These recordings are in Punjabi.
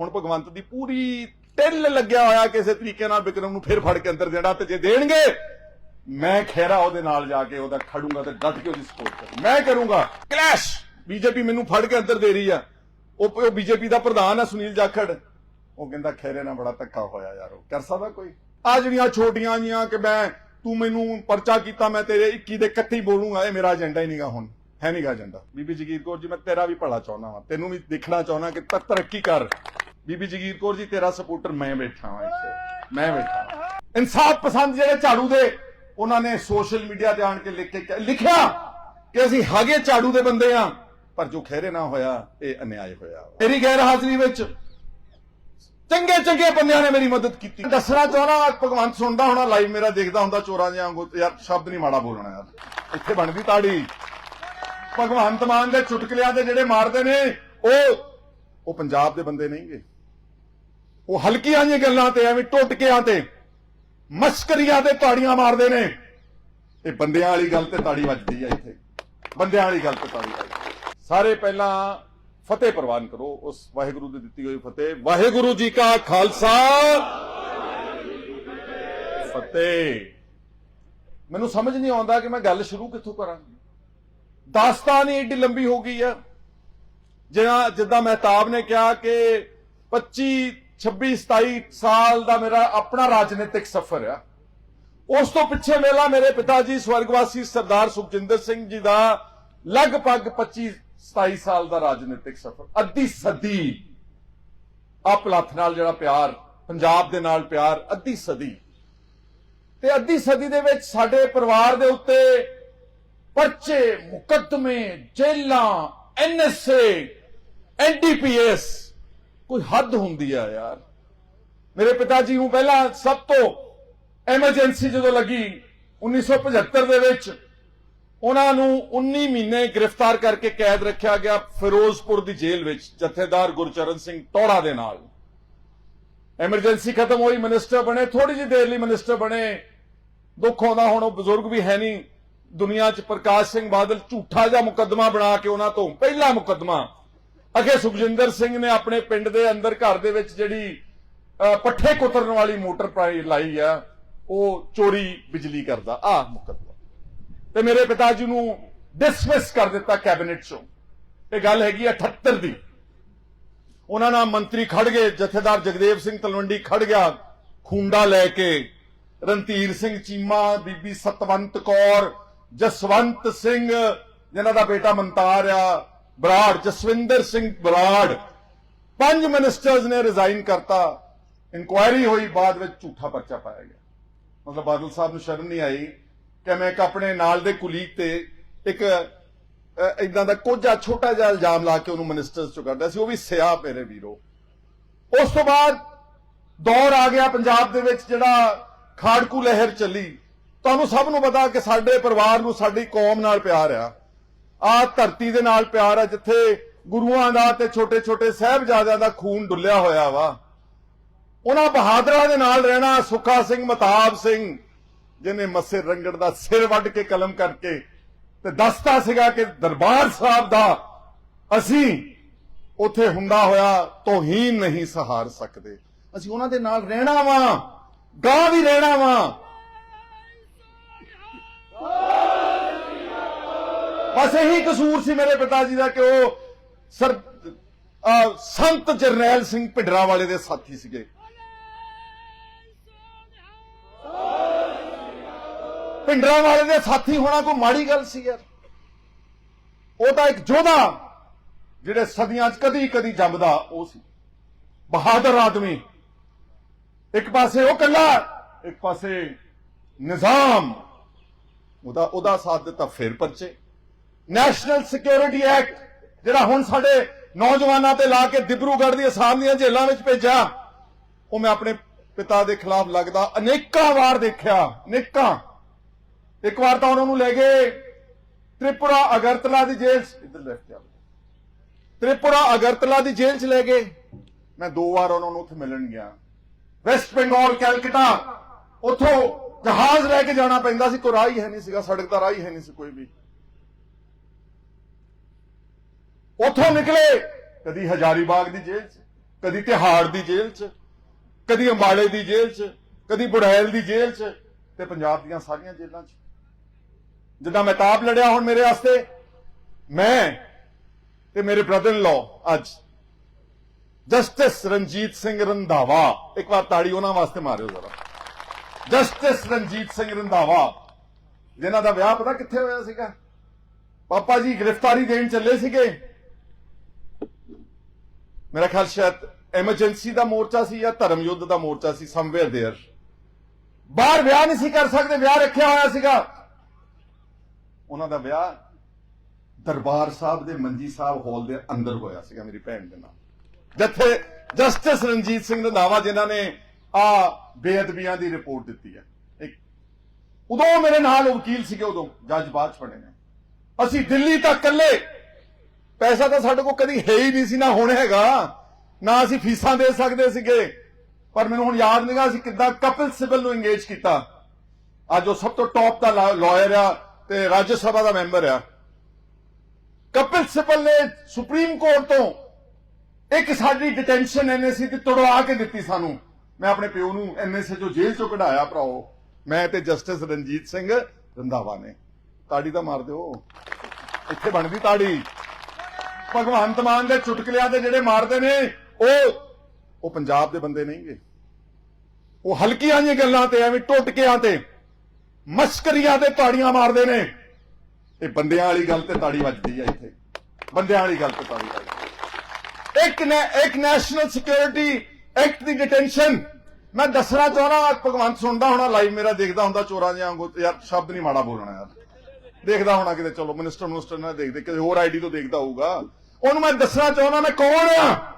ਹੁਣ ਭਗਵੰਤ ਦੀ ਪੂਰੀ ਟਿੱਲ ਲੱਗਿਆ ਹੋਇਆ ਕਿਸੇ ਤਰੀਕੇ ਨਾਲ ਵਿਕਰਮ ਨੂੰ ਫਿਰ ਫੜ ਕੇ ਅੰਦਰ ਦੇਣਾ ਤੇ ਜੇ ਦੇਣਗੇ, ਮੈਂ ਖੈਰਾ ਉਹਦੇ ਨਾਲ ਜਾ ਕੇ ਉਹਦਾ ਖੜੂੰਗਾ ਤੇ ਡਟ ਕੇ ਉਹਦੀ ਸਪੋਰਟ ਕਰੂੰ ਮੈਂ ਕਰੂੰਗਾ। ਕਲੈਸ਼ ਬੀਜੇਪੀ ਮੈਨੂੰ ਫੜ ਕੇ ਅੰਦਰ ਦੇ ਰਹੀ ਆ। ਉਹ ਉਹ ਬੀਜੇਪੀ ਦਾ ਪ੍ਰਧਾਨ ਆ ਸੁਨੀਲ ਜਾਖੜ। ਉਹ ਕਹਿੰਦਾ ਖੈਰੇ ਨਾਲ ਬੜਾ ਧੱਕਾ ਹੋਇਆ ਯਾਰ ਉਹ। ਕਰ ਸਕਦਾ ਕੋਈ? ਆ ਜਿਹੜੀਆਂ ਛੋਟੀਆਂ ਜੀਆਂ ਕਿ ਮੈਂ ਤੂੰ ਮੈਨੂੰ ਪਰਚਾ ਕੀਤਾ, ਮੈਂ ਤੇਰੇ 21 ਦੇ 31 ਬੋਲੂੰਗਾ, ਇਹ ਮੇਰਾ ਏਜੰਡਾ ਹੀ ਨਹੀਂਗਾ ਹੁਣ। ਹੈ ਨਹੀਂਗਾ ਏਜੰਡਾ ਬੀਬੀ ਜਗੀਰ ਕੌਰ ਜੀ, ਮੈਂ ਤੇਰਾ ਵੀ ਭਲਾ ਚਾਹੁੰਦਾ ਵਾਂ। ਤੈਨੂੰ ਵੀ ਦੇਖਣਾ ਚਾਹੁੰਦਾ ਕਿ ਤਰੱਕੀ ਕਰ। ਬੀਬੀ ਜਗੀਰ ਕੌਰ ਜੀ, ਤੇਰਾ ਸਪੋਰਟਰ ਮੈਂ ਬੈਠਾ ਵਾਂ ਇੱਥੇ। ਮੈਂ ਬੈਠਾ ਵਾਂ। ਇਨਸਾਫ ਪਸੰਦ ਜਿਹੜੇ ਝਾੜੂ ਦੇ, ਉਹਨਾਂ ਨੇ ਸੋਸ਼ਲ ਮੀਡੀਆ ਤੇ ਆਣ ਕੇ ਲਿਖ ਕੇ ਲਿਖਿਆ ਕਿ ਅਸੀਂ ਹਾਗੇ ਝਾੜੂ ਦੇ ਬੰਦੇ ਆ, ਪਰ ਜੋ ਖਹਿਰੇ ਨਾ ਹੋਇਆ, ਇਹ ਅਨਿਆਏ ਹੋਇਆ ਮੇਰੀ ਗੈਰ ਹਾਜ਼ਰੀ ਵਿੱਚ ਚੰਗੇ ਚੰਗੇ ਬੰਦਿਆਂ ਨੇ ਮੇਰੀ ਮਦਦ ਕੀਤੀ। ਦੱਸਣਾ ਚਾਹਣਾ ਭਗਵੰਤ ਸੁਣਦਾ ਹੋਣਾ ਲਾਈਵ ਮੇਰਾ ਦੇਖਦਾ ਹੁੰਦਾ ਚੋਰਾਂ ਜਿਹਾ ਵਾਂਗੂ ਯਾਰ ਸ਼ਬਦ ਨਹੀਂ ਮਾੜਾ ਬੋਲਣਾ ਯਾਰ। ਇੱਥੇ ਬਣਦੀ ਤਾੜੀ। ਭਗਵੰਤ ਮਾਨ ਦੇ ਚੁਟਕਲਿਆਂ ਦੇ ਜਿਹੜੇ ਮਾਰਦੇ ਨੇ, ਉਹ ਉਹ ਪੰਜਾਬ ਦੇ ਬੰਦੇ ਨਹੀਂਗੇ। ਉਹ ਹਲਕੀਆਂ ਜਿਹੀਆਂ ਗੱਲਾਂ ਤੇ ਐਵੇਂ ਟੋਟਕਿਆਂ ਤੇ ਮਸਕਰੀਆਂ ਤੇ ਤਾੜੀਆਂ ਮਾਰਦੇ ਨੇ। ਇਹ ਬੰਦਿਆਂ ਵਾਲੀ ਗੱਲ ਤੇ ਤਾੜੀ ਵੱਜਦੀ ਆ ਇੱਥੇ। ਬੰਦਿਆਂ ਵਾਲੀ ਗੱਲ ਤੇ ਤਾੜੀ ਵੱਜਦੀ ਸਾਰੇ ਪਹਿਲਾਂ ਫਤਿਹ ਪ੍ਰਵਾਨ ਕਰੋ। ਉਸ ਵਾਹਿਗੁਰੂ ਦੀ ਦਿੱਤੀ ਹੋਈ ਫਤਿਹ। ਵਾਹਿਗੁਰੂ ਜੀ ਕਾ ਖਾਲਸਾ। ਫਤਿਹ। ਮੈਨੂੰ ਸਮਝ ਨਹੀਂ ਆਉਂਦਾ ਕਿ ਮੈਂ ਗੱਲ ਸ਼ੁਰੂ ਕਿੱਥੋਂ ਕਰਾਂ ਦਾਸਤਾਨ ਹੀ ਏਡੀ ਲੰਬੀ ਹੋ ਗਈ ਆ। ਜਿਹਾ ਜਿੱਦਾਂ ਮਹਿਤਾਬ ਨੇ ਕਿਹਾ ਕਿ 25 26 27 ਸਾਲ ਦਾ ਮੇਰਾ ਆਪਣਾ ਰਾਜਨੀਤਿਕ ਸਫ਼ਰ ਆ। ਉਸ ਤੋਂ ਪਿੱਛੇ ਮੇਲਾ ਮੇਰੇ ਪਿਤਾ ਜੀ ਸਵਰਗਵਾਸੀ ਸਰਦਾਰ ਸੁਖਜਿੰਦਰ ਸਿੰਘ ਜੀ ਦਾ ਲਗਭਗ 25 27 ਸਾਲ ਦਾ ਰਾਜਨੀਤਿਕ ਸਫ਼ਰ। ਅੱਧੀ ਸਦੀ ਆਪਲੱਥ ਨਾਲ ਜਿਹੜਾ ਪਿਆਰ, ਪੰਜਾਬ ਦੇ ਨਾਲ ਪਿਆਰ, ਅੱਧੀ ਸਦੀ। ਤੇ ਅੱਧੀ ਸਦੀ ਦੇ ਵਿੱਚ ਸਾਡੇ ਪਰਿਵਾਰ ਦੇ ਉੱਤੇ ਪਰਚੇ, ਮੁਕੱਦਮੇ, ਜੇਲਾਂ ਐਨਐਸਏ ਐਨਡੀਪੀਐਸ ਕੋਈ ਹੱਦ ਹੁੰਦੀ ਆ ਯਾਰ। ਮੇਰੇ ਪਿਤਾ ਜੀ ਨੂੰ ਪਹਿਲਾਂ ਸਭ ਤੋਂ ਐਮਰਜੈਂਸੀ ਜਦੋਂ ਲੱਗੀ 1975 ਦੇ ਵਿੱਚ, ਉਹਨਾਂ ਨੂੰ 19 ਮਹੀਨੇ ਗ੍ਰਿਫਤਾਰ ਕਰਕੇ ਕੈਦ ਰੱਖਿਆ ਗਿਆ ਫਿਰੋਜ਼ਪੁਰ ਦੀ ਜੇਲ੍ਹ ਵਿੱਚ, ਜਥੇਦਾਰ ਗੁਰਚਰਨ ਸਿੰਘ ਟੋੜਾ ਦੇ ਨਾਲ। ਐਮਰਜੈਂਸੀ ਖਤਮ ਹੋਈ ਮਿਨਿਸਟਰ ਬਣੇ ਥੋੜੀ ਜਿਹੀ ਦੇਰ ਲਈ ਮਿਨਿਸਟਰ ਬਣੇ। ਦੁੱਖ ਆਉਂਦਾ, ਹੁਣ ਉਹ ਬਜ਼ੁਰਗ ਵੀ ਹੈ ਨਹੀਂ। ਦੁਨੀਆ 'ਚ ਪ੍ਰਕਾਸ਼ ਸਿੰਘ ਬਾਦਲ ਝੂਠਾ ਜਿਹਾ ਮੁਕੱਦਮਾ ਬਣਾ ਕੇ ਉਹਨਾਂ ਤੋਂ ਪਹਿਲਾ ਮੁਕੱਦਮਾ ਅਗੇ ਸੁਖਜਿੰਦਰ ਸਿੰਘ ਨੇ ਆਪਣੇ ਪਿੰਡ ਦੇ ਅੰਦਰ ਘਰ ਦੇ ਵਿੱਚ ਜਿਹੜੀ ਪੱਠੇ ਕੁਤਰਨ ਵਾਲੀ ਮੋਟਰ ਪਾਈ ਲਾਈ ਆ, ਉਹ ਚੋਰੀ ਬਿਜਲੀ ਕਰਦਾ। ਆ ਮੁਕੱਦਮਾ। ਤੇ ਮੇਰੇ ਪਿਤਾ ਜੀ ਨੂੰ ਡਿਸਮਿਸ ਕਰ ਦਿੱਤਾ ਕੈਬਨਿਟ ਚੋਂ। ਇਹ ਗੱਲ ਹੈਗੀ ਆ 78 ਦੀ। ਉਹਨਾਂ ਨਾਲ ਮੰਤਰੀ ਖੜ ਗਏ, ਜਥੇਦਾਰ ਜਗਦੇਵ ਸਿੰਘ ਤਲਵੰਡੀ ਖੜ ਗਿਆ, ਖੁੰਡਾ ਲੈ ਕੇ। ਰਣਧੀਰ ਸਿੰਘ ਚੀਮਾ, ਬੀਬੀ ਸਤਵੰਤ ਕੌਰ, ਜਸਵੰਤ ਸਿੰਘ, ਜਿਨ੍ਹਾਂ ਦਾ ਬੇਟਾ ਮੰਤਾਰ ਆ ਬਰਾੜ, ਜਸਵਿੰਦਰ ਸਿੰਘ ਬਰਾੜ, ਪੰਜ ਮਿਨਿਸਟਰਸ ਨੇ ਰਿਜ਼ਾਈਨ ਕਰਤਾ। ਇਨਕੁਆਇਰੀ ਹੋਈ, ਬਾਅਦ ਵਿੱਚ ਝੂਠਾ ਪਰਚਾ ਪਾਇਆ ਗਿਆ। ਮਤਲਬ ਬਾਦਲ ਸਾਹਿਬ ਨੂੰ ਸ਼ਰਮ ਨਹੀਂ ਆਈ ਕਿ ਮੈਂ ਇੱਕ ਆਪਣੇ ਨਾਲ ਦੇ ਕੁਲੀਗ ਤੇ ਇੱਕ ਇਦਾਂ ਦਾ ਕੋਝਾ ਛੋਟਾ ਜਿਹਾ ਇਲਜ਼ਾਮ ਲਾ ਕੇ ਉਹਨੂੰ ਮਿਨਿਸਟਰਸ ਚੋਂ ਕੱਢਿਆ ਸੀ। ਉਹ ਵੀ ਸਿਆ ਮੇਰੇ ਵੀਰੋ। ਉਸ ਤੋਂ ਬਾਅਦ ਦੌਰ ਆ ਗਿਆ ਪੰਜਾਬ ਦੇ ਵਿੱਚ, ਜਿਹੜਾ ਖਾੜਕੂ ਲਹਿਰ ਚੱਲੀ। ਤੁਹਾਨੂੰ ਸਭ ਨੂੰ ਪਤਾ ਕਿ ਸਾਡੇ ਪਰਿਵਾਰ ਨੂੰ, ਸਾਡੀ ਕੌਮ ਨਾਲ ਪਿਆਰ ਆ। ਆ ਧਰਤੀ ਦੇ ਨਾਲ ਪਿਆਰ ਆ, ਜਿੱਥੇ ਗੁਰੂਆਂ ਦਾ ਤੇ ਛੋਟੇ ਛੋਟੇ ਸਹਿਬਜ਼ਾਦਿਆਂ ਦਾ ਖੂਨ ਡੁੱਲਿਆ ਹੋਇਆ ਵਾ। ਉਹਨਾਂ ਬਹਾਦਰਾਂ ਦੇ ਨਾਲ ਰਹਿਣਾ ਸੁੱਖਾ ਸਿੰਘ, ਮਤਾਬ ਸਿੰਘ, ਜਿਹਨੇ ਮੱਸੇ ਰੰਗੜ ਦਾ ਸਿਰ ਵੱਢ ਕੇ ਕਲਮ ਕਰਕੇ ਤੇ ਦੱਸਦਾ ਸੀਗਾ ਕਿ ਦਰਬਾਰ ਸਾਹਿਬ ਦਾ ਅਸੀਂ ਉੱਥੇ ਹੁੰਦਾ ਹੋਇਆ ਤੋਹੀਨ ਨਹੀਂ ਸਹਾਰ ਸਕਦੇ। ਅਸੀਂ ਉਹਨਾਂ ਦੇ ਨਾਲ ਰਹਿਣਾ ਵਾ, ਗਾਂ ਵੀ ਰਹਿਣਾ ਵਾ। ਬਸ ਇਹੀ ਕਸੂਰ ਸੀ ਮੇਰੇ ਪਿਤਾ ਜੀ ਦਾ ਕਿ ਉਹ ਸਰ ਸੰਤ ਜਰਨੈਲ ਸਿੰਘ ਭਿੰਡਰਾ ਵਾਲੇ ਦੇ ਸਾਥੀ ਸੀਗੇ। ਭਿੰਡਰਾ ਵਾਲੇ ਦੇ ਸਾਥੀ ਹੋਣਾ ਕੋਈ ਮਾੜੀ ਗੱਲ ਸੀ ਯਾਰ। ਉਹ ਤਾਂ ਇੱਕ ਯੋਧਾ ਜਿਹੜੇ ਸਦੀਆਂ 'ਚ ਕਦੀ ਕਦੀ ਜੰਮਦਾ, ਉਹ ਸੀ। ਬਹਾਦਰ ਆਦਮੀ। ਇੱਕ ਪਾਸੇ ਉਹ ਕੱਲਾ, ਇੱਕ ਪਾਸੇ ਨਿਜ਼ਾਮ। ਉਹਦਾ ਉਹਦਾ ਸਾਥ ਦਿੱਤਾ, ਫਿਰ ਪਰਚੇ। ਨੈਸ਼ਨਲ ਸਿਕਿਉਰਿਟੀ ਐਕਟ, ਜਿਹੜਾ ਹੁਣ ਸਾਡੇ ਨੌਜਵਾਨਾਂ ਤੇ ਲਾ ਕੇ ਦਿਬਰੂਗੜ੍ਹ ਦੀ ਅਸਾਮ ਦੀਆਂ ਜੇਲ੍ਹਾਂ ਵਿੱਚ ਭੇਜਿਆ, ਉਹ ਮੈਂ ਆਪਣੇ ਪਿਤਾ ਦੇ ਖਿਲਾਫ ਲੱਗਦਾ, ਅਨੇਕਾਂ ਵਾਰ ਦੇਖਿਆ, ਅਨੇਕਾਂ। ਇੱਕ ਵਾਰ ਤਾਂ ਉਹਨਾਂ ਨੂੰ ਲੈ ਗਏ, ਤ੍ਰਿਪੁਰਾ ਅਗਰਤਲਾ ਦੀ ਜੇਲ੍ਹ 'ਚ। ਇੱਧਰ ਲੈਫਟ ਤ੍ਰਿਪੁਰਾ ਅਗਰਤਲਾ ਦੀ ਜੇਲ੍ਹ 'ਚ ਲੈ ਗਏ। ਮੈਂ ਦੋ ਵਾਰ ਉਹਨਾਂ ਨੂੰ ਉੱਥੇ ਮਿਲਣ ਗਿਆ। ਵੈਸਟ ਬੰਗਾਲ, ਕੈਲਕਟਾ, ਉੱਥੋਂ ਜਹਾਜ਼ ਲੈ ਕੇ ਜਾਣਾ ਪੈਂਦਾ ਸੀ, ਕੋਈ ਰਾਹ ਹੀ ਹੈ ਨਹੀਂ ਸੀਗਾ, ਸੜਕ ਦਾ ਰਾਹ ਹੀ ਹੈ ਨਹੀਂ ਸੀ ਕੋਈ ਵੀ। ਉੱਥੋਂ ਨਿਕਲੇ। ਕਦੀ ਹਜ਼ਾਰੀਬਾਗ ਦੀ ਜੇਲ੍ਹ 'ਚ, ਕਦੀ ਤਿਹਾੜ ਦੀ ਜੇਲ੍ਹ 'ਚ, ਕਦੀ ਅੰਬਾਲੇ ਦੀ ਜੇਲ੍ਹ 'ਚ, ਕਦੀ ਬੁੜੈਲ ਦੀ ਜੇਲ੍ਹ 'ਚ ਤੇ ਪੰਜਾਬ ਦੀਆਂ ਸਾਰੀਆਂ ਜੇਲ੍ਹਾਂ 'ਚ। ਜਿੱਦਾਂ ਮਹਿਤਾਬ ਲੜਿਆ ਹੁਣ ਮੇਰੇ ਵਾਸਤੇ, ਮੈਂ ਤੇ ਮੇਰੇ ਬ੍ਰਦਰ ਇਨ ਲਾਅ ਅੱਜ ਜਸਟਿਸ ਰਣਜੀਤ ਸਿੰਘ ਰੰਧਾਵਾ, ਇੱਕ ਵਾਰ ਤਾੜੀ ਉਹਨਾਂ ਵਾਸਤੇ ਮਾਰਿਓ ਜ਼ਰਾ। ਜਸਟਿਸ ਰਣਜੀਤ ਸਿੰਘ ਰੰਧਾਵਾ, ਜਿਨ੍ਹਾਂ ਦਾ ਵਿਆਹ ਪਤਾ ਕਿੱਥੇ ਹੋਇਆ ਸੀਗਾ? ਪਾਪਾ ਜੀ ਗ੍ਰਿਫਤਾਰੀ ਦੇਣ ਚੱਲੇ ਸੀਗੇ। ਮੇਰਾ ਖਿਆਲ ਸ਼ਾਇਦ ਐਮਰਜੈਂਸੀ ਦਾ ਮੋਰਚਾ ਸੀ ਜਾਂ ਧਰਮ ਯੁੱਧ ਦਾ ਮੋਰਚਾ ਸੀ ਸਮਵੇਅਰ देयर ਬਾਹਰ ਵਿਆਹ ਨਹੀਂ ਸੀ ਕਰ ਸਕਦੇ ਵਿਆਹ ਰੱਖਿਆ ਹੋਇਆ ਸੀਗਾ ਉਹਨਾਂ ਦਾ ਵਿਆਹ ਦਰਬਾਰ ਸਾਹਿਬ ਦੇ ਮੰਜੀ ਸਾਹਿਬ ਹਾਲ ਦੇ ਅੰਦਰ ਹੋਇਆ ਸੀਗਾ ਮੇਰੀ ਭੈਣ ਦੇ ਨਾਲ ਜਿੱਥੇ ਜਸਟਿਸ ਰਣਜੀਤ ਸਿੰਘ ਰੰਧਾਵਾ ਜਿਨ੍ਹਾਂ ਨੇ ਆ ਬੇਅਦਬੀਆਂ ਦੀ ਰਿਪੋਰਟ ਦਿੱਤੀ ਹੈ ਇੱਕ ਉਦੋਂ ਮੇਰੇ ਨਾਲ ਉਹ ਵਕੀਲ ਸੀਗੇ ਉਦੋਂ ਜੱਜ ਬਾਅਦ ਚ ਬਣੇ ਨੇ ਅਸੀਂ ਦਿੱਲੀ ਤੱਕ ਇਕੱਲੇ ਪੈਸਾ ਤਾਂ ਸਾਡੇ ਕੋਲ ਕਦੀ ਹੈ ਹੀ ਨਹੀਂ ਸੀ, ਨਾ ਹੁਣ ਹੈਗਾ। ਨਾ ਅਸੀਂ ਫੀਸਾਂ ਦੇ ਸਕਦੇ ਸੀਗੇ। ਪਰ ਮੈਨੂੰ ਹੁਣ ਯਾਦ ਨਹੀਂਗਾ ਅਸੀਂ ਕਿੱਦਾਂ ਕਪਿਲ ਸਿਬਲ ਨੂੰ ਇੰਗੇਜ ਕੀਤਾ। ਅੱਜ ਉਹ ਸਭ ਤੋਂ ਟੌਪ ਦਾ ਲਾਇਰ ਆ ਤੇ ਰਾਜ ਸਭਾ ਦਾ ਮੈਂਬਰ ਆ। ਕਪਿਲ ਸਿਬਲ ਨੇ ਸੁਪਰੀਮ ਕੋਰਟ ਤੋਂ ਇੱਕ ਸਾਡੀ ਡਿਟੈਂਸ਼ਨ ਐਨਐਸਸੀ ਦੀ ਤੁੜਵਾ ਕੇ ਦਿੱਤੀ ਸਾਨੂੰ। ਮੈਂ ਆਪਣੇ ਪਿਓ ਨੂੰ ਐਨਐਸਏ ਚੋਂ ਜੇਲ੍ਹ ਚੋਂ ਕਢਾਇਆ, ਭਰਾਓ। ਮੈਂ ਤੇ ਜਸਟਿਸ ਰਣਜੀਤ ਸਿੰਘ ਰੰਧਾਵਾ ਨੇ। ਤਾੜੀ ਤਾਂ ਮਾਰ ਦਿਓ। ਇੱਥੇ ਬਣਦੀ ਤਾੜੀ। ਭਗਵੰਤ ਮਾਨ ਦੇ ਚੁਟਕਲਿਆਂ ਦੇ ਜਿਹੜੇ ਮਾਰਦੇ ਨੇ, ਉਹ ਉਹ ਪੰਜਾਬ ਦੇ ਬੰਦੇ ਨਹੀਂਗੇ ਉਹ ਹਲਕੀਆਂ ਜਿਹੀਆਂ ਗੱਲਾਂ ਤੇ ਐਵੇਂ ਟੁੱਟਕਿਆਂ ਤੇ, ਮਸਕਰੀਆਂ ਤੇ ਤਾੜੀਆਂ ਮਾਰਦੇ ਨੇ। ਇਹ ਬੰਦਿਆਂ ਵਾਲੀ ਗੱਲ ਤੇ ਤਾੜੀ ਵੱਜਦੀ ਆ ਇੱਥੇ। ਬੰਦਿਆਂ ਵਾਲੀ ਗੱਲ ਤੇ ਤਾੜੀ ਵੱਜਦੀ ਇੱਕ ਨੇ, ਇੱਕ ਨੈਸ਼ਨਲ ਸਿਕਿਉਰਿਟੀ ਐਕਟ ਦੀ ਡਿਟੈਂਸ਼ਨ ਮੈਂ ਦੱਸਣਾ ਚਾਹਣਾ ਭਗਵੰਤ ਸੁਣਦਾ ਹੋਣਾ ਲਾਈਵ ਮੇਰਾ ਦੇਖਦਾ ਹੁੰਦਾ ਚੋਰਾਂ ਜਿਹਾ ਵਾਂਗੂ ਯਾਰ ਸ਼ਬਦ ਨਹੀਂ ਮਾੜਾ ਬੋਲਣਾ ਯਾਰ। ਦੇਖਦਾ ਹੋਣਾ ਕਿਤੇ, ਚਲੋ ਮਿਨਿਸਟਰ ਮਿਨਿਸਟਰ ਨਾਲ ਦੇਖਦੇ, ਕਿਸੇ ਹੋਰ ਆਈਡੀ ਤੋਂ ਦੇਖਦਾ ਹੋਊਗਾ। ਉਹਨੂੰ ਮੈਂ ਦੱਸਣਾ ਚਾਹੁੰਦਾ ਮੈਂ ਕੌਣ ਆ?